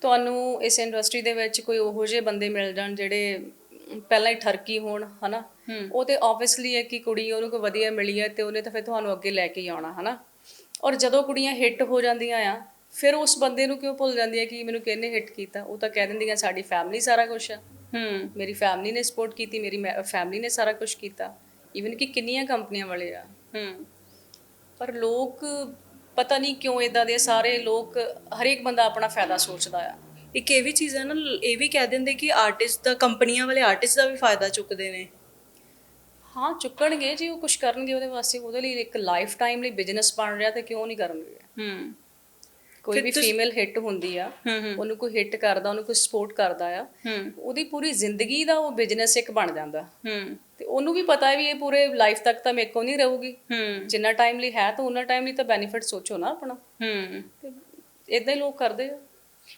ਤੁਹਾਨੂੰ ਇਸ ਇੰਡਸਟਰੀ ਦੇ ਵਿੱਚ ਕੋਈ ਉਹੋ ਜਿਹੇ ਬੰਦੇ ਮਿਲ ਜਾਣ ਜਿਹੜੇ ਪਹਿਲਾਂ ਹੀ ਠਰਕੀ ਹੋਣ ਹਨਾ? ਉਹ ਤੇ ਆਬਵੀਅਸਲੀ ਹੈ ਕਿ ਕੁੜੀ ਉਹਨੂੰ ਕੋਈ ਵਧੀਆ ਮਿਲੀ ਹੈ ਤੇ ਉਹਨੇ ਤਾਂ ਫਿਰ ਤੁਹਾਨੂੰ ਅੱਗੇ ਲੈ ਕੇ ਆਉਣਾ ਹਨਾ? ਔਰ ਜਦੋਂ ਕੁੜੀਆਂ ਹਿੱਟ ਹੋ ਜਾਂਦੀਆਂ ਆ ਫਿਰ ਉਸ ਬੰਦੇ ਨੂੰ ਕਿਉਂ ਭੁੱਲ ਜਾਂਦੀ ਹੈ ਕਿ ਮੈਨੂੰ ਕਿਹਨੇ ਹਿੱਟ ਕੀਤਾ? ਉਹ ਤਾਂ ਕਹਿ ਦਿੰਦੀਆਂ ਸਾਡੀ ਫੈਮਿਲੀ ਸਾਰਾ ਕੁਝ ਆ। ਹੂੰ। ਮੇਰੀ ਫੈਮਿਲੀ ਨੇ ਸਪੋਰਟ ਕੀਤੀ ਮੇਰੀ ਫੈਮਿਲੀ ਨੇ ਸਾਰਾ ਕੁਝ ਕੀਤਾ। ਈਵਨ ਕਿ ਕਿੰਨੀਆਂ ਕੰਪਨੀਆਂ ਵਾਲੇ ਆ। ਹੂੰ। ਪਰ ਲੋਕ ਪਤਾ ਨਹੀਂ ਕਿਉਂ ਇਦਾਂ ਦੇ ਸਾਰੇ ਲੋਕ ਹਰੇਕ ਬੰਦਾ ਆਪਣਾ ਫਾਇਦਾ ਸੋਚਦਾ ਆ। ਇੱਕ ਇਹ ਵੀ ਚੀਜ਼ ਹੈ ਨਾ, ਇਹ ਵੀ ਕਹਿ ਦਿੰਦੇ ਕਿ ਆਰਟਿਸਟ ਦਾ, ਕੰਪਨੀਆਂ ਵਾਲੇ ਆਰਟਿਸਟ ਦਾ ਵੀ ਫਾਇਦਾ ਚੁੱਕਦੇ ਨੇ। ਹਾਂ, ਚੁੱਕਣਗੇ, ਜੀ ਉਹ ਕੁਝ ਕਰਨਗੇ ਉਹਦੇ ਵਾਸਤੇ, ਉਹਦੇ ਲਈ ਇੱਕ ਲਾਈਫ ਟਾਈਮ ਲਈ ਬਿਜ਼ਨਸ ਬਣ ਰਿਹਾ ਤੇ ਕਿਉਂ ਨਹੀਂ ਕਰਨਗੇ। ਹੂੰ। ਕੋਈ ਵੀ ਫੀਮੇਲ ਹਿੱਟ ਹੁੰਦੀ ਆ ਉਹਨੂੰ ਕੋਈ ਹਿੱਟ ਕਰਦਾ ਉਹਨੂੰ ਕੋਈ ਸਪੋਰਟ ਕਰਦਾ ਆ ਉਹਦੀ ਪੂਰੀ ਜ਼ਿੰਦਗੀ ਦਾ ਉਹ ਬਿਜ਼ਨਸ ਇੱਕ ਬਣ ਜਾਂਦਾ। ਤੇ ਉਹਨੂੰ ਵੀ ਪਤਾ ਹੈ ਵੀ ਇਹ ਪੂਰੇ ਲਾਈਫ ਤੱਕ ਤਾਂ ਮੇਰੇ ਕੋਲ ਨਹੀਂ ਰਹੂਗੀ। ਜਿੰਨਾ ਟਾਈਮ ਲਈ ਹੈ ਤਾਂ ਉਹਨਾਂ ਟਾਈਮ ਲਈ ਤਾਂ ਬੈਨੀਫਿਟ ਸੋਚੋ ਨਾ ਆਪਣਾ। ਤੇ ਇਦਾਂ ਹੀ ਲੋਕ ਕਰਦੇ ਆ।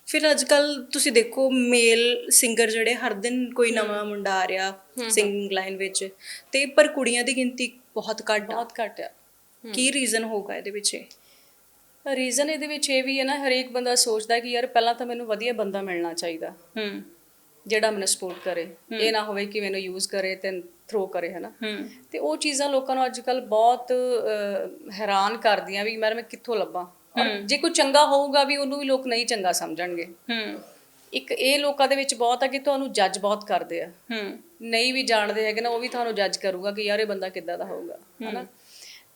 ਫਿਰ ਅੱਜ ਕੱਲ ਤੁਸੀਂ ਦੇਖੋ ਮੇਲ ਸਿੰਗਰ ਜਿਹੜੇ ਹਰ ਦਿਨ ਕੋਈ ਨਵਾਂ ਮੁੰਡਾ ਆ ਰਿਹਾ ਸਿੰਗਿੰਗ ਲਾਈਨ ਵਿੱਚ ਤੇ ਪਰ ਕੁੜੀਆਂ ਦੀ ਗਿਣਤੀ ਬਹੁਤ ਘੱਟ ਬਹੁਤ ਘੱਟ ਆ। ਕੀ ਰੀਜ਼ਨ ਹੋਗਾ ਇਹਦੇ ਪਿੱਛੇ ਰੀਜ਼ਨ ਇਹਦੇ ਵਿੱਚ ਇਹ ਵੀ ਹੈ ਨਾ ਹਰੇਕ ਬੰਦਾ ਸੋਚਦਾ ਕਿ ਯਾਰ ਪਹਿਲਾਂ ਤਾਂ ਮੈਨੂੰ ਵਧੀਆ ਬੰਦਾ ਮਿਲਣਾ ਚਾਹੀਦਾ। ਹੂੰ। ਜਿਹੜਾ ਮੈਨੂੰ ਸਪੋਰਟ ਕਰੇ। ਇਹ ਨਾ ਹੋਵੇ ਕਿ ਮੈਨੂੰ ਯੂਜ਼ ਕਰੇ ਤੇ ਥਰੋ ਕਰੇ ਹਨਾ ਤੇ ਉਹ ਚੀਜ਼ਾਂ ਲੋਕਾਂ ਨੂੰ ਅੱਜਕੱਲ ਬਹੁਤ ਹੈਰਾਨ ਕਰਦੀਆਂ ਵੀ ਮੈਂ ਕਿੱਥੋਂ ਲੱਭਾਂ? ਜੇ ਕੋਈ ਚੰਗਾ ਹੋਊਗਾ ਵੀ ਉਹਨੂੰ ਵੀ ਲੋਕ ਨਹੀਂ ਚੰਗਾ ਸਮਝਣਗੇ। ਹੂੰ। ਇੱਕ ਇਹ ਲੋਕਾਂ ਦੇ ਵਿੱਚ ਬਹੁਤ ਆ ਕਿ ਤੁਹਾਨੂੰ ਜੱਜ ਬਹੁਤ ਕਰਦੇ ਆ। ਹੂੰ। ਨਹੀਂ ਵੀ ਜਾਣਦੇ ਹੈਗੇ ਨਾ ਉਹ ਵੀ ਤੁਹਾਨੂੰ ਜੱਜ ਕਰੂਗਾ ਕਿ ਯਾਰ ਇਹ ਬੰਦਾ ਕਿੱਦਾਂ ਦਾ ਹੋਊਗਾ ਹਨਾ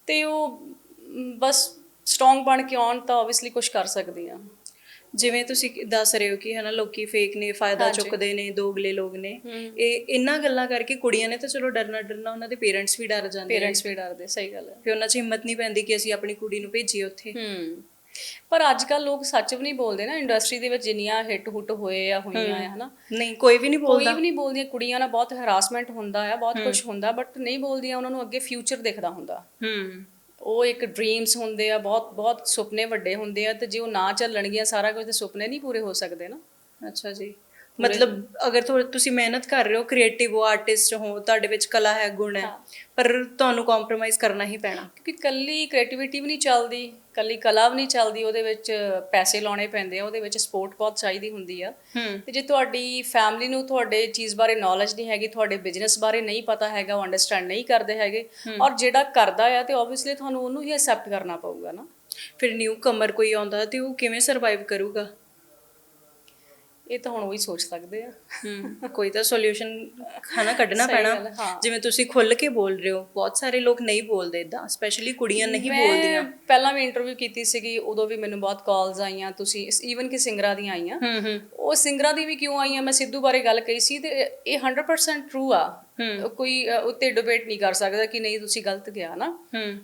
ਤੇ ਉਹ ਬਸ ਸਟਰੋਂਗ ਬਣ ਕੇ ਆਉਣ ਤਾਂ ਆਬਵੀਅਸਲੀ ਕੁਝ ਕਰ ਸਕਦੀ ਆ ਜਿਵੇਂ ਤੁਸੀਂ ਦੱਸ ਰਹੇ ਹੋ ਕਿ ਹਨਾ ਲੋਕੀ ਫੇਕ ਨੇ ਫਾਇਦਾ ਚੁੱਕਦੇ ਨੇ ਦੋਗਲੇ ਲੋਕ ਨੇ। ਇਹ ਇੰਨਾ ਗੱਲਾਂ ਕਰਕੇ ਕੁੜੀਆਂ ਨੇ ਤਾਂ ਚਲੋ ਡਰਨਾ ਡਰਨਾ ਉਹਨਾਂ ਦੇ ਪੇਰੈਂਟਸ ਵੀ ਡਰ ਜਾਂਦੇ ਪੇਰੈਂਟਸ ਵੀ ਡਰਦੇ ਸਹੀ ਗੱਲ ਹੈ। ਫਿਰ ਉਹਨਾਂ 'ਚ ਹਿੰਮਤ ਨਹੀਂ ਪੈਂਦੀ ਕਿ ਅਸੀਂ ਆਪਣੀ ਕੁੜੀ ਨੂੰ ਭੇਜੀਏ ਉੱਥੇ। ਪਰ ਅੱਜ ਕੱਲ ਲੋਕ ਸੱਚ ਵੀ ਨਹੀਂ ਬੋਲਦੇ ਨਾ ਇੰਡਸਟਰੀ ਦੇ ਵਿੱਚ ਜਿੰਨੀਆਂ ਹਿੱਟ ਹੁੱਟ ਹੋਏ ਆ ਹੋਈਆਂ ਆ ਹਨਾ। ਨਹੀਂ ਕੋਈ ਵੀ ਨਹੀਂ ਕੋਈ ਬੋਲਦਾ। ਵੀ ਨਹੀਂ ਬੋਲਦੀਆਂ ਕੁੜੀਆਂ ਨਾਲ ਬਹੁਤ ਹਰਾਸਮੈਂਟ ਹੁੰਦਾ ਆ ਬਹੁਤ ਕੁਝ ਹੁੰਦਾ ਬਟ ਨਹੀਂ ਬੋਲਦੀਆਂ ਉਹਨਾਂ ਨੂੰ ਅੱਗੇ ਫਿਊਚਰ ਦਿਖਦਾ ਹੁੰਦਾ। ਹੂੰ। ਉਹ ਇੱਕ ਡ੍ਰੀਮਸ ਹੁੰਦੇ ਆ, ਬਹੁਤ ਬਹੁਤ ਸੁਪਨੇ ਵੱਡੇ ਹੁੰਦੇ ਆ ਤੇ ਜੇ ਉਹ ਨਾ ਚੱਲਣਗੀਆਂ, ਸਾਰਾ ਕੁਝ ਤੇ ਸੁਪਨੇ ਨਹੀਂ ਪੂਰੇ ਹੋ ਸਕਦੇ ਨਾ? ਅੱਛਾ ਜੀ। ਮਤਲਬ ਅਗਰ ਤੁਸੀਂ ਮਿਹਨਤ ਕਰ ਰਹੇ ਹੋ ਕ੍ਰੀਏਟਿਵ ਹੋ ਆਰਟਿਸਟ ਹੋ ਤੁਹਾਡੇ ਵਿੱਚ ਕਲਾ ਹੈ ਗੁਣ ਹੈ ਪਰ ਤੁਹਾਨੂੰ ਕੰਪਰੋਮਾਈਜ਼ ਕਰਨਾ ਹੀ ਪੈਣਾ। ਕਿਉਂਕਿ ਕੱਲੀ ਕ੍ਰੀਏਟੀਵਿਟੀ ਵੀ ਨਹੀਂ ਚੱਲਦੀ ਕੱਲੀ ਕਲਾ ਵੀ ਨਹੀਂ ਚੱਲਦੀ ਉਹਦੇ ਵਿੱਚ ਪੈਸੇ ਲਾਉਣੇ ਪੈਂਦੇ ਆ ਉਹਦੇ ਵਿੱਚ ਸਪੋਰਟ ਬਹੁਤ ਚਾਹੀਦੀ ਹੁੰਦੀ ਆ। ਤੇ ਜੇ ਤੁਹਾਡੀ ਫੈਮਿਲੀ ਨੂੰ ਤੁਹਾਡੇ ਚੀਜ਼ ਬਾਰੇ ਨੌਲੇਜ ਨਹੀਂ ਹੈਗੀ ਤੁਹਾਡੇ ਬਿਜ਼ਨਸ ਬਾਰੇ ਨਹੀਂ ਪਤਾ ਹੈਗਾ ਉਹ ਅੰਡਰਸਟੈਂਡ ਨਹੀਂ ਕਰਦੇ ਹੈਗੇ ਔਰ ਜਿਹੜਾ ਕਰਦਾ ਆ ਤੇ ਆਬਵੀਅਸਲੀ ਤੁਹਾਨੂੰ ਉਹਨੂੰ ਹੀ ਐਕਸੈਪਟ ਕਰਨਾ ਪਊਗਾ ਨਾ। ਫਿਰ ਨਿਊ ਕਮਰ ਕੋਈ ਆਉਂਦਾ ਤੇ ਉਹ ਕਿਵੇਂ ਸਰਵਾਈਵ ਕਰੂਗਾ? ਇਹ ਤਾਂ ਹੁਣ ਉਹੀ ਸੋਚ ਸਕਦੇ ਆ। ਹੂੰ। ਕੋਈ ਤਾਂ ਸੋਲੂਸ਼ਨ ਖਾਣਾ ਕੱਢਣਾ ਸਹੀ ਪੈਣਾ। ਗੱਲ ਹੈ, ਹਾਂ। ਜਿਵੇਂ ਤੁਸੀਂ ਖੁੱਲ ਕੇ ਬੋਲ ਰਹੇ ਹੋ ਬਹੁਤ ਸਾਰੇ ਲੋਕ ਨਹੀਂ ਬੋਲਦੇ ਇਦਾਂ ਸਪੈਸ਼ਲੀ ਕੁੜੀਆਂ ਨਹੀਂ ਬੋਲਦੀਆਂ। ਮੈਂ ਪਹਿਲਾਂ ਵੀ ਇੰਟਰਵਿਊ ਕੀਤੀ ਸੀਗੀ ਉਦੋਂ ਵੀ ਮੈਨੂੰ ਬਹੁਤ ਕਾਲਸ ਆਈਆਂ ਤੁਸੀਂ ਈਵਨ ਕਿ ਸਿੰਗਰਾਂ ਦੀਆਂ ਆਈਆਂ। ਹੂੰ ਹੂੰ। ਉਹ ਸਿੰਗਰਾਂ ਦੀ ਵੀ ਕਿਉਂ ਆਈਆਂ? ਮੈਂ ਸਿੱਧੂ ਬਾਰੇ ਗੱਲ ਕਹੀ ਸੀ ਤੇ ਇਹ 100% ਟਰੂ ਆ। ਕੋਈ ਅ, ਉੱਤੇ ਡਿਬੇਟ ਨਹੀਂ ਕਰ ਸਕਦਾ ਕਿ ਨਹੀਂ ਤੁਸੀਂ ਗਲਤ ਗਿਆ ਨਾ। ਹੂੰ।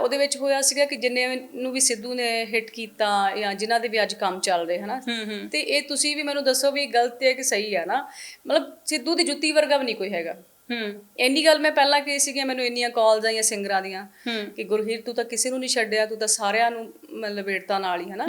ਉਹਦੇ ਵਿੱਚ ਹੋਇਆ ਸੀਗਾ ਕਿ ਜਿੰਨੇ ਨੂੰ ਵੀ ਸਿੱਧੂ ਨੇ ਹਿੱਟ ਕੀਤਾ ਜਾਂ ਜਿਨ੍ਹਾਂ ਦੇ ਵੀ ਅੱਜ ਕੰਮ ਚੱਲ ਰਹੇ ਹਨਾ? ਤੇ ਇਹ ਤੁਸੀਂ ਵੀ ਮੈਨੂੰ ਦੱਸੋ ਵੀ ਗਲਤ ਹੈ ਕਿ ਸਹੀ ਹੈ ਨਾ? ਮਤਲਬ ਸਿੱਧੂ ਦੀ ਜੁੱਤੀ ਵਰਗਾ ਵੀ ਨਹੀਂ ਕੋਈ ਹੈਗਾ। ਹੂੰ। ਇੰਨੀ ਗੱਲ ਮੈਂ ਪਹਿਲਾਂ ਕਹੀ ਸੀਗੀ ਮੈਨੂੰ ਇੰਨੀਆਂ ਕਾਲਸ ਆਈਆਂ ਸਿੰਗਰਾਂ ਦੀਆਂ ਕਿ ਗੁਰਹੀਰ ਤੂੰ ਤਾਂ ਕਿਸੇ ਨੂੰ ਨਹੀਂ ਛੱਡਿਆ ਤੂੰ ਤਾਂ ਸਾਰਿਆਂ ਨੂੰ ਮਤਲਬ ਵੇੜਤਾ ਨਾਲ ਹੀ ਹਨਾ?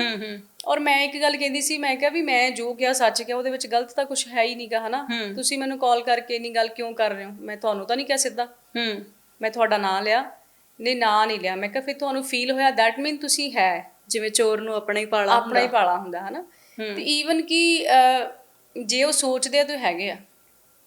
ਔਰ ਮੈਂ ਇੱਕ ਗੱਲ ਕਹਿੰਦੀ ਸੀ ਮੈਂ ਕਿਹਾ ਵੀ ਮੈਂ ਜੋ ਕਿਹਾ ਸੱਚ ਕਿਹਾ ਉਹਦੇ ਵਿੱਚ ਗਲਤ ਤਾਂ ਕੁਝ ਹੈ ਹੀ ਨਹੀਂਗਾ ਹਨਾ? ਤੁਸੀਂ ਮੈਨੂੰ ਕਾਲ ਕਰਕੇ ਇੰਨੀ ਗੱਲ ਕਿਉਂ ਕਰ ਰਹੇ ਹੋ? ਮੈਂ ਤੁਹਾਨੂੰ ਤਾਂ ਨਹੀਂ ਕਿਹਾ ਸਿੱਧਾ। ਹੂੰ। ਮੈਂ ਤੁਹਾਡਾ ਨਾਂ ਲਿਆ। ਨਹੀਂ ਨਾਂ ਨਹੀਂ ਲਿਆ। ਮੈਂ ਕਿਹਾ ਫਿਰ ਤੁਹਾਨੂੰ ਫੀਲ ਹੋਇਆ ਦੈਟ ਮੀਨ ਤੁਸੀਂ ਹੈ। ਜਿਵੇਂ ਚੋਰ ਨੂੰ ਆਪਣਾ ਹੀ ਪਾਲਾ ਆਪਣਾ ਹੀ ਪਾਲਾ ਹੁੰਦਾ ਹਨਾ? ਤੇ ਈਵਨ ਕਿ ਜੇ ਉਹ ਸੋਚਦੇ ਆ ਤਾਂ ਹੈਗੇ ਆ।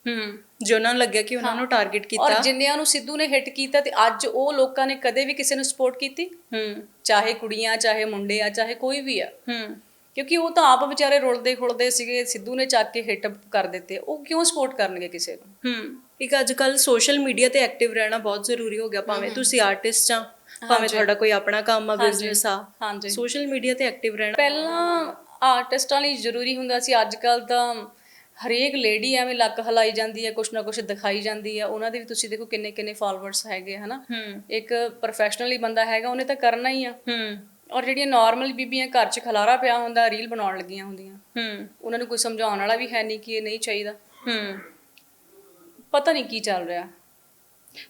ਹੂੰ। ਜੋ ਉਹਨਾਂ ਨੂੰ ਲੱਗਿਆ ਕਿ ਉਹਨਾਂ ਨੂੰ ਟਾਰਗੇਟ ਔਰ ਕੀਤਾ। ਜਿੰਨਿਆਂ ਨੂੰ ਸਿੱਧੂ ਨੇ ਹਿੱਟ ਕੀਤਾ ਤੇ ਅੱਜ ਉਹ ਲੋਕਾਂ ਨੇ ਕਦੇ ਵੀ ਕਿਸੇ ਨੂੰ ਸਪੋਰਟ ਕੀਤੀ? ਹੂੰ। ਚਾਹੇ ਕੁੜੀਆਂ ਚਾਹੇ ਮੁੰਡੇ ਆ ਚਾਹੇ ਕੋਈ ਵੀ ਆ। ਹੂੰ। ਕਿਉਂਕਿ ਉਹ ਤਾਂ ਆਪ ਵਿਚਾਰੇ ਰੁਲਦੇ ਖੁਲਦੇ ਸੀਗੇ ਸਿੱਧੂ ਨੇ ਚੱਕ ਕੇ ਹਿੱਟ ਕਰ ਦਿੱਤੇ। ਉਹ ਕਿਉਂ ਸਪੋਰਟ ਕਰਨਗੇ ਕਿਸੇ ਨੂੰ? ਹੂੰ। ਇੱਕ ਅੱਜ ਕੱਲ ਸੋਸ਼ਲ ਮੀਡੀਆ ਤੇ ਐਕਟਿਵ ਰਹਿਣਾ ਬਹੁਤ ਜ਼ਰੂਰੀ ਹੋ ਗਿਆ ਭਾਵੇਂ ਤੁਸੀਂ ਆਰਟਿਸਟ ਆ ਭਾਵੇਂ ਤੁਹਾਡਾ ਕੋਈ ਆਪਣਾ ਕੰਮ ਆ ਬਿਜ਼ਨਸ ਆ। ਹਾਂਜੀ। ਸੋਸ਼ਲ ਮੀਡੀਆ ਤੇ ਐਕਟਿਵ ਰਹਿਣਾ। ਪਹਿਲਾਂ ਆਰਟਿਸਟਾਂ ਲਈ ਜ਼ਰੂਰੀ ਹੁੰਦਾ ਸੀ ਅੱਜ ਕੱਲ ਤਾਂ ਹਰੇਕ ਲੇਡੀ ਐਵੇਂ ਲੱਕ ਹਲਾਈ ਜਾਂਦੀ ਹੈ ਕੁਛ ਨਾ ਕੁਛ ਦਿਖਾਈ ਜਾਂਦੀ ਹੈ। ਉਹਨਾਂ ਦੇ ਵੀ ਤੁਸੀਂ ਦੇਖੋ ਕਿੰਨੇ ਕਿੰਨੇ ਫਾਲੋਅਰਸ ਹੈਗੇ ਹਨਾ? ਇੱਕ ਪ੍ਰੋਫੈਸ਼ਨਲੀ ਬੰਦਾ ਹੈਗਾ ਉਹਨੇ ਤਾਂ ਕਰਨਾ ਹੀ ਆ। ਔਰ ਜਿਹੜੀਆਂ ਨਾਰਮਲ ਬੀਬੀਆਂ ਘਰ 'ਚ ਖਲਾਰਾ ਪਿਆ ਹੁੰਦਾ ਰੀਲ ਬਣਾਉਣ ਲੱਗੀਆਂ ਹੁੰਦੀਆਂ। ਉਹਨਾਂ ਨੂੰ ਕੋਈ ਸਮਝਾਉਣ ਵਾਲਾ ਵੀ ਹੈ ਨਹੀਂ ਕਿ ਇਹ ਨਹੀਂ ਚਾਹੀਦਾ। ਹੂੰ ਪਤਾ ਨਹੀਂ ਕੀ ਚੱਲ ਰਿਹਾ।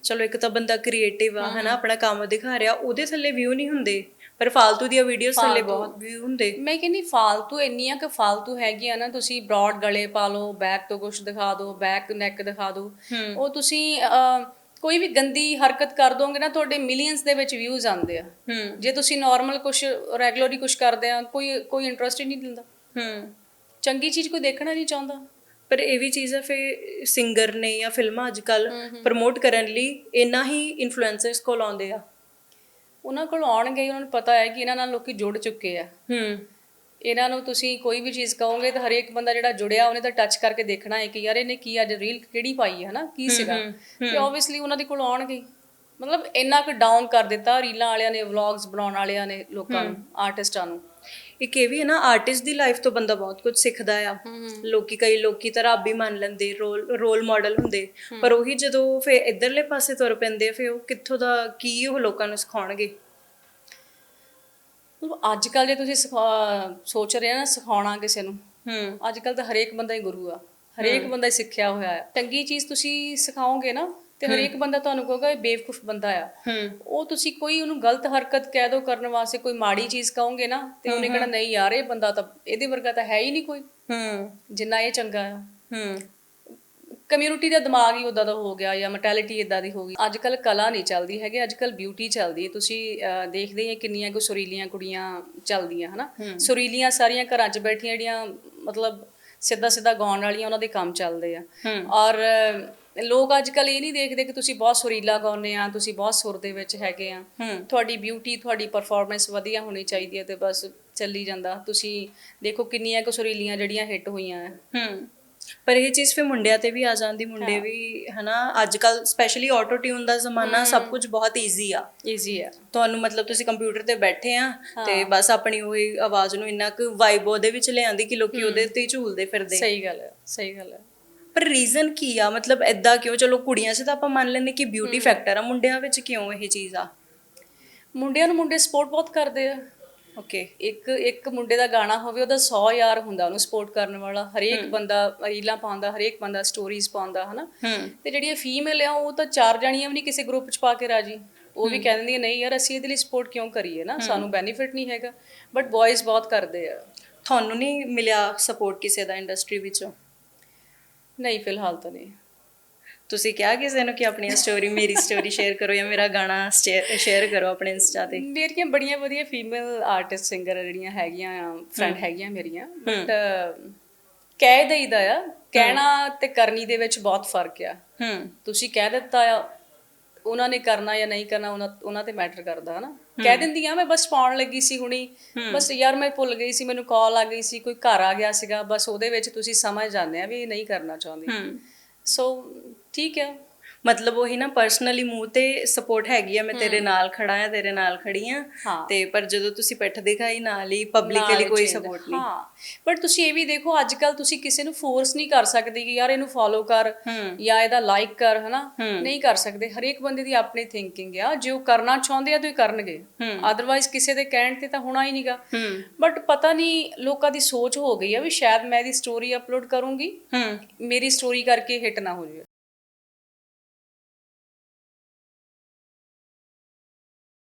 ਚਲੋ ਇੱਕ ਤਾਂ ਬੰਦਾ ਕ੍ਰੀਏਟਿਵ ਆ ਹਨਾ ਆਪਣਾ ਕੰਮ ਦਿਖਾ ਰਿਹਾ ਉਹਦੇ ਥੱਲੇ ਵਿਊ ਨਹੀਂ ਹੁੰਦੇ ਪਰ ਫਾਲਤੂ ਦੀਆਂ ਵੀਡੀਓਜ਼ ਥੱਲੇ ਬਹੁਤ ਵਿਊ ਹੁੰਦੇ। ਮੈਂ ਕਹਿੰਦੀ ਫਾਲਤੂ ਇੰਨੀਆਂ ਕਿ ਫਾਲਤੂ ਹੈਗੀਆਂ ਨਾ ਤੁਸੀਂ ਬ੍ਰੌਡ ਗਲੇ ਪਾ ਲਓ ਬੈਕ ਤੋਂ ਕੁਝ ਦਿਖਾ ਦਿਓ ਬੈਕ ਨੈਕ ਦਿਖਾ ਦਿਓ ਉਹ ਤੁਸੀਂ ਕੋਈ ਵੀ ਗੰਦੀ ਹਰਕਤ ਕਰ ਦੋਗੇ ਨਾ ਤੁਹਾਡੇ ਮਿਲੀਅਨਸ ਦੇ ਵਿੱਚ ਵਿਊਜ਼ ਆਉਂਦੇ ਆ। ਜੇ ਤੁਸੀਂ ਨਾਰਮਲ ਕੁਝ ਰੈਗੂਲਰਲੀ ਕੁਝ ਕਰਦੇ ਆ ਕੋਈ ਕੋਈ ਇੰਟਰਸਟ ਹੀ ਨਹੀਂ ਦਿੰਦਾ। ਹੂੰ। ਚੰਗੀ ਚੀਜ਼ ਕੋਈ ਦੇਖਣਾ ਨਹੀਂ ਚਾਹੁੰਦਾ। ਪਰ ਇਹ ਵੀ ਚੀਜ਼ ਹੈ ਫੇ ਸਿੰਗਰ ਨੇ ਜਾਂ ਫਿਲਮਾਂ ਅੱਜ ਕੱਲ ਪ੍ਰਮੋਟ ਕਰਨ ਲਈ ਇੰਨਾ ਹੀ ਇਨਫਲੂਐਂਸਰਸ ਕੋਲ ਆਉਂਦੇ ਆ। ਉਹਨਾਂ ਕੋਲ ਆਉਣਗੇ ਹੀ, ਉਹਨਾਂ ਨੂੰ ਪਤਾ ਹੈ ਕਿ ਇਹਨਾਂ ਨਾਲ ਲੋਕੀ ਜੁੜ ਚੁੱਕੇ ਆ। ਹੂੰ। ਇਹਨਾਂ ਨੂੰ ਤੁਸੀਂ ਕੋਈ ਵੀ ਚੀਜ਼ ਕਹੋਗੇ ਤਾਂ ਹਰੇਕ ਬੰਦਾ ਜਿਹੜਾ ਜੁੜਿਆ ਉਹਨੇ ਤਾਂ ਟੱਚ ਕਰਕੇ ਦੇਖਣਾ ਹੈ ਕਿ ਯਾਰ ਇਹਨੇ ਕੀ ਅੱਜ ਰੀਲ ਕਿਹੜੀ ਪਾਈ ਹੈ ਹਨਾ? ਕੀ ਸੀਗਾ? ਤੇ ਆਬਵੀਅਸਲੀ ਉਹਨਾਂ ਦੇ ਕੋਲ ਆਉਣਗੇ। ਮਤਲਬ ਇੰਨਾ ਕੁ ਡਾਊਨ ਕਰ ਦਿੱਤਾ ਰੀਲਾਂ ਵਾਲਿਆਂ ਨੇ ਵਲੌਗਸ ਬਣਾਉਣ ਵਾਲਿਆਂ ਨੇ ਲੋਕਾਂ ਨੂੰ ਆਰਟਿਸਟਾਂ ਨੂੰ। ਇੱਕ ਇਹ ਵੀ ਹੈ ਨਾ ਆਰਟਿਸਟ ਦੀ ਲਾਈਫ ਤੋਂ ਬੰਦਾ ਬਹੁਤ ਕੁਝ ਸਿੱਖਦਾ ਆ। ਲੋਕੀ ਕਈ ਲੋਕੀ ਤਾਂ ਰੱਬ ਹੀ ਮੰਨ ਲੈਂਦੇ ਰੋਲ ਰੋਲ ਮਾਡਲ ਹੁੰਦੇ। ਪਰ ਉਹੀ ਜਦੋਂ ਫੇ ਇਧਰਲੇ ਪਾਸੇ ਤੁਰ ਪੈਂਦੇ ਫੇ ਉਹ ਕਿੱਥੋਂ ਦਾ ਕੀ ਉਹ ਲੋਕਾਂ ਨੂੰ ਸਿਖਾਉਣਗੇ? ਅੱਜ ਕੱਲ ਜੇ ਤੁਸੀਂ ਸੋਚ ਰਹੇ ਆ ਨਾ ਸਿਖਾਉਣਾ ਕਿਸੇ ਨੂੰ ਹੂੰ। ਅੱਜ ਕੱਲ ਤਾਂ ਹਰੇਕ ਬੰਦਾ ਹੀ ਗੁਰੂ ਆ। ਹਰੇਕ ਬੰਦਾ ਹੀ ਸਿੱਖਿਆ ਹੋਇਆ ਹੈ ਚੰਗੀ ਚੀਜ਼ ਤੁਸੀਂ ਸਿਖਾਓਗੇ ਨਾ ਤੇ ਹਰੇਕ ਬੰਦਾ ਤੁਹਾਨੂੰ ਕਹੇਗਾ ਇਹ ਬੇਵਕੂਫ ਬੰਦਾ ਆ। ਉਹ ਤੁਸੀਂ ਕੋਈ ਉਹਨੂੰ ਗਲਤ ਹਰਕਤ ਕਹਿ ਦੋ ਕਰਨ ਵਾਸਤੇ ਕੋਈ ਮਾੜੀ ਚੀਜ਼ ਕਹੋਗੇ ਨਾ ਤੇ ਉਹਨੇ ਕਹਿਣਾ ਨਹੀਂ ਯਾਰ ਇਹ ਬੰਦਾ ਤਾਂ ਇਹਦੇ ਵਰਗਾ ਤਾਂ ਹੈ ਹੀ ਨਹੀਂ ਕੋਈ। ਹੂੰ। ਜਿੰਨਾ ਇਹ ਚੰਗਾ ਆ। ਹੂੰ। ਕਮਿਊਨਿਟੀ ਦਾ ਦਿਮਾਗ ਹੀ ਉਦਾਂ ਦਾ ਹੋ ਗਿਆ ਜਾਂ ਮੈਂਟੈਲਿਟੀ ਇਦਾਂ ਦੀ ਹੋ ਗਈ। ਅੱਜ ਕੱਲ ਕਲਾ ਨਹੀਂ ਚੱਲਦੀ ਹੈਗੀ ਅੱਜ ਕੱਲ ਬਿਊਟੀ ਚੱਲਦੀ ਹੈ। ਤੁਸੀਂ ਦੇਖਦੇ ਹੋ ਕਿੰਨੀਆਂ ਕੋ ਸੁਰੀਲੀਆਂ ਕੁੜੀਆਂ ਚੱਲਦੀਆਂ ਹਨਾ? ਸੁਰੀਲੀਆਂ ਸਾਰੀਆਂ ਘਰਾਂ 'ਚ ਬੈਠੀਆਂ ਜਿਹੜੀਆਂ ਮਤਲਬ ਸਿੱਧਾ ਸਿੱਧਾ ਗਾਉਣ ਵਾਲੀਆਂ ਉਹਨਾਂ ਦੇ ਕੰਮ ਚੱਲਦੇ ਆ। ਔਰ ਲੋਕ ਅੱਜ ਕੱਲ ਇਹ ਨਹੀਂ ਦੇਖਦੇ ਕਿ ਤੁਸੀਂ ਬਹੁਤ ਸੁਰੀਲਾ ਗਾਉਂਦੇ ਆ ਤੁਸੀਂ ਬਹੁਤ ਸੁਰ ਦੇ ਵਿੱਚ ਹੈਗੇ ਆ। ਤੁਹਾਡੀ ਬਿਊਟੀ ਤੁਹਾਡੀ ਪਰਫਾਰਮੈਂਸ ਵਧੀਆ ਹੋਣੀ ਚਾਹੀਦੀ ਹੈ ਤੇ ਬਸ ਚੱਲੀ ਜਾਂਦਾ। ਤੁਸੀਂ ਦੇਖੋ ਕਿੰਨੀਆਂ ਕੁ ਸੁਰੀਲੀਆਂ ਜਿਹੜੀਆਂ ਹਿੱਟ ਹੋਈਆਂ ਹੂੰ। ਪਰ ਇਹ ਚੀਜ਼ ਫੇ ਮੁੰਡਿਆਂ ਤੇ ਵੀ ਆ ਜਾਂਦੀ ਮੁੰਡੇ ਵੀ ਹਨਾ ਅੱਜ ਕੱਲ ਸਪੈਸ਼ਲੀ ਆਟੋ ਟਿਊਨ ਦਾ ਜ਼ਮਾਨਾ ਸਭ ਕੁਝ ਬਹੁਤ ਈਜ਼ੀ ਆ। ਈਜ਼ੀ ਆ। ਤੁਹਾਨੂੰ ਮਤਲਬ ਤੁਸੀਂ ਕੰਪਿਊਟਰ ਤੇ ਬੈਠੇ ਆ ਤੇ ਬਸ ਆਪਣੀ ਉਹੀ ਆਵਾਜ਼ ਨੂੰ ਇੰਨਾ ਕੁ ਵਾਈਬ ਉਹਦੇ ਵਿੱਚ ਲਿਆਂਦੀ ਕਿ ਲੋਕੀ ਉਹਦੇ ਤੇ ਝੂਲਦੇ ਫਿਰਦੇ। ਸਹੀ ਗੱਲ ਹੈ ਸਹੀ ਗੱਲ ਹੈ ਪਰ ਰੀਜ਼ਨ ਕੀ ਆ? ਮਤਲਬ ਐਦਾਂ ਕਿਉਂ? ਚਲੋ ਕੁੜੀਆਂ 'ਚ ਤਾਂ ਆਪਾਂ ਮੰਨ ਲੈਂਦੇ ਕਿ ਬਿਊਟੀ ਫੈਕਟਰ ਆ। ਮੁੰਡਿਆਂ ਵਿੱਚ ਕਿਉਂ ਇਹ ਚੀਜ਼ ਆ? ਮੁੰਡਿਆਂ ਨੂੰ ਮੁੰਡੇ ਸਪੋਰਟ ਬਹੁਤ ਕਰਦੇ ਆ। ਓਕੇ ਇੱਕ ਇੱਕ ਮੁੰਡੇ ਦਾ ਗਾਣਾ ਹੋਵੇ ਉਹਦਾ 100 ਯਾਰ ਹੁੰਦਾ ਉਹਨੂੰ ਸਪੋਰਟ ਕਰਨ ਵਾਲਾ। ਹਰੇਕ ਬੰਦਾ ਰੀਲਾਂ ਪਾਉਂਦਾ ਹਰੇਕ ਬੰਦਾ ਸਟੋਰੀਜ਼ ਪਾਉਂਦਾ ਹਨਾ? ਹੂੰ। ਤੇ ਜਿਹੜੀਆਂ ਫੀਮੇਲ ਆ ਉਹ ਤਾਂ ਚਾਰ ਜਣੀਆਂ ਵੀ ਨਹੀਂ ਕਿਸੇ ਗਰੁੱਪ 'ਚ ਪਾ ਕੇ ਰਾਜੀ। ਉਹ ਵੀ ਕਹਿ ਦਿੰਦੀਆਂ ਨਹੀਂ ਯਾਰ ਅਸੀਂ ਇਹਦੇ ਲਈ ਸਪੋਰਟ ਕਿਉਂ ਕਰੀਏ ਨਾ? ਸਾਨੂੰ ਬੈਨੀਫਿਟ ਨਹੀਂ ਹੈਗਾ। ਬਟ ਬॉयਜ਼ ਬਹੁਤ ਕਰਦੇ ਆ। ਤੁਹਾਨੂੰ ਨਹੀਂ ਮਿਲਿਆ ਸਪੋਰਟ ਕਿਸੇ ਦਾ ਇੰਡਸਟਰੀ ਵਿੱਚੋਂ? ਨਹੀਂ ਫਿਲਹਾਲ ਤਾਂ ਨਹੀਂ। ਤੁਸੀਂ ਕਿਹਾ ਕਿਸੇ ਨੂੰ ਕਿ ਆਪਣੀ ਸਟੋਰੀ ਮੇਰੀ ਸਟੋਰੀ ਸ਼ੇਅਰ ਕਰੋ ਜਾਂ ਮੇਰਾ ਗਾਣਾ ਸ਼ੇਅਰ ਕਰੋ ਆਪਣੇ ਇੰਸਟਾ ਤੇ? ਮੇਰੀਆਂ ਬੜੀਆਂ ਵਧੀਆ ਫੀਮੇਲ ਆਰਟਿਸਟ ਸਿੰਗਰ ਜਿਹੜੀਆਂ ਹੈਗੀਆਂ ਆ ਫਰੈਂਡ ਹੈਗੀਆਂ ਮੇਰੀਆਂ ਬਟ ਕਹਿ ਦਈਦਾ ਆ ਕਹਿਣਾ ਤੇ ਕਰਨੀ ਦੇ ਵਿੱਚ ਬਹੁਤ ਫ਼ਰਕ ਆ। ਹੂੰ। ਤੁਸੀਂ ਕਹਿ ਦਿੱਤਾ ਆ ਉਹਨਾਂ ਨੇ ਕਰਨਾ ਜਾਂ ਨਹੀਂ ਕਰਨਾ ਉਹਨਾਂ ਉਹਨਾਂ ਤੇ ਮੈਟਰ ਕਰਦਾ ਹਨਾ? ਕਹਿ ਦਿੰਦੀਆਂ ਮੈਂ ਬਸ ਪਾਉਣ ਲੱਗੀ ਸੀ ਹੁਣੀ। ਬਸ ਯਾਰ ਮੈਂ ਭੁੱਲ ਗਈ ਸੀ ਮੈਨੂੰ ਕਾਲ ਆ ਗਈ ਸੀ ਕੋਈ ਘਰ ਆ ਗਿਆ ਸੀਗਾ ਬਸ ਉਹਦੇ ਵਿੱਚ ਤੁਸੀਂ ਸਮਝ ਜਾਂਦੇ ਆ ਵੀ ਨਹੀਂ ਕਰਨਾ ਚਾਹੁੰਦੀ। ਹੂੰ। ਸੋ ਠੀਕ ਹੈ ਮਤਲਬ ਉਹੀ ਨਾ ਪਰਸਨਲੀ ਮੂੰਹ ਤੇ ਸਪੋਰਟ ਹੈਗੀ ਆ ਮੈਂ ਤੇਰੇ ਨਾਲ ਖੜਾ ਆ ਤੇਰੇ ਨਾਲ ਖੜੀ ਆ। ਤੇ ਪਰ ਜਦੋਂ ਤੁਸੀਂ ਪਿੱਠ ਦਿਖਾਈ ਨਾਲ ਹੀ ਪਬਲਿਕਲੀ ਕੋਈ ਸਪੋਰਟ ਨਹੀਂ। ਹਾਂ। ਬਟ ਤੁਸੀਂ ਇਹ ਵੀ ਦੇਖੋ ਅੱਜ ਕੱਲ ਤੁਸੀਂ ਕਿਸੇ ਨੂੰ ਫੋਰਸ ਨਹੀਂ ਕਰ ਸਕਦੇ ਕਿ ਯਾਰ ਇਹਨੂੰ ਫੋਲੋ ਕਰ ਜਾਂ ਇਹਦਾ ਲਾਈਕ ਕਰ ਹਨਾ? ਨਹੀਂ ਕਰ ਸਕਦੇ। ਹਰੇਕ ਬੰਦੇ ਦੀ ਆਪਣੀ ਥਿੰਕਿੰਗ ਆ। ਜੇ ਉਹ ਕਰਨਾ ਚਾਹੁੰਦੇ ਆ ਤਾਂ ਇਹ ਕਰਨਗੇ। ਅਦਰਵਾਈਜ਼ ਕਿਸੇ ਦੇ ਕਹਿਣ ਤੇ ਤਾਂ ਹੋਣਾ ਹੀ ਨਹੀਂਗਾ ਬਟ ਪਤਾ ਨਹੀਂ ਲੋਕਾਂ ਦੀ ਸੋਚ ਹੋ ਗਈ ਆ ਵੀ ਸ਼ਾਇਦ ਮੈਂ ਇਹਦੀ ਸਟੋਰੀ ਅਪਲੋਡ ਕਰੂੰਗੀ। ਮੇਰੀ ਸਟੋਰੀ ਕਰਕੇ ਹਿੱਟ ਨਾ ਹੋ ਜਾਵੇ।